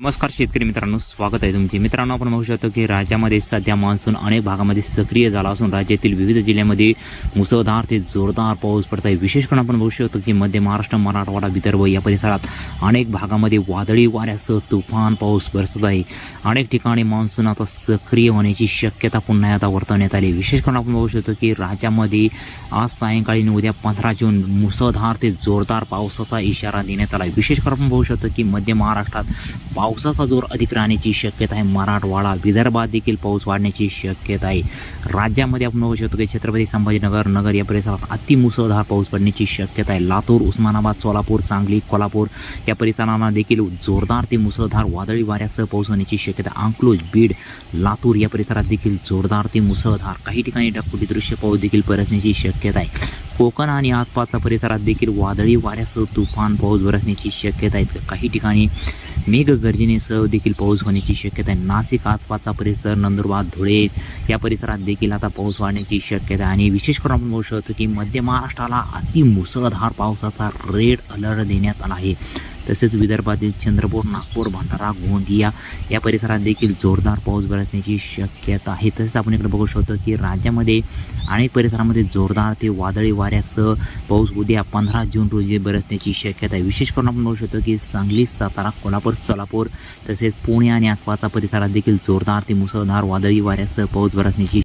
नमस्कार शेतकरी मित्रांनो स्वागत आहे तुमचे. मित्रांनो आपण बघू शकतो की राज्यामध्ये सध्या मान्सून अनेक भागामध्ये सक्रिय झाला असून राज्यातील विविध जिल्ह्यामध्ये मुसळधार ते जोरदार पाऊस पडत आहे. विशेष करून आपण बघू शकतो की मध्य महाराष्ट्र मराठवाडा विदर्भ या परिसरात अनेक भागामध्ये वादळी वाऱ्यासह तुफान पाऊस बरसत आहे. अनेक ठिकाणी मान्सून आता सक्रिय होण्याची शक्यता पुन्हा आता वर्तवण्यात आली विशेष करून आपण बघू शकतो की राज्यामध्ये आज सायंकाळी उद्या पंधरा जून मुसळधार ते जोरदार पावसाचा इशारा देण्यात आला आहे. विशेष करून आपण बघू शकतो की मध्य महाराष्ट्रात पावसाचा जोर अधिक राहण्याची शक्यता आहे. मराठवाडा विदर्भात देखील पाऊस वाढण्याची शक्यता आहे. राज्यामध्ये आपण बघू शकतो की छत्रपती संभाजीनगर नगर या परिसरात अतिमुसळधार पाऊस पडण्याची शक्यता आहे. लातूर उस्मानाबाद सोलापूर सांगली कोल्हापूर या परिसरांना देखील जोरदार ते मुसळधार वादळी वाऱ्यासह पाऊस होण्याची शक्यता अंकलोज बीड लातूर या परिसरात देखील जोरदार ते मुसळधार. काही ठिकाणी ढगफुटी दृश्य पाऊस देखील परसण्याची शक्यता आहे. कोकण आणि आसपासच्या परिसरात देखील वादळी वाऱ्यासह तुफान पाऊस बरसण्याची शक्यता आहे. तर काही ठिकाणी मेघगर्जनेसह देखील पाऊस होण्याची शक्यता आहे. नाशिक आसपासचा परिसर नंदुरबार धुळे या परिसरात देखील आता पाऊस वाढण्याची शक्यता आहे. आणि विशेष करून आपण बघू शकतो की मध्य महाराष्ट्राला अति मुसळधार पावसाचा रेड अलर्ट देण्यात आला आहे. तसेच विदर्भातील चंद्रपूर नागपूर भंडारा गोंदिया या परिसरात देखील जोरदार पाऊस बरसण्याची शक्यता आहे. तसेच आपण इकडे बघू शकतो की राज्यामध्ये अनेक परिसरामध्ये जोरदार ते वादळी वाऱ्यासह पाऊस उद्या पंधरा जून रोजी बरसण्याची शक्यता आहे. विशेष करून आपण बघू शकतो की सांगली सातारा कोल्हापूर सोलापूर तसेच पुणे आणि आसपासचा परिसरात देखील जोरदार ते मुसळधार वादळी वाऱ्यासह पाऊस बरसण्याची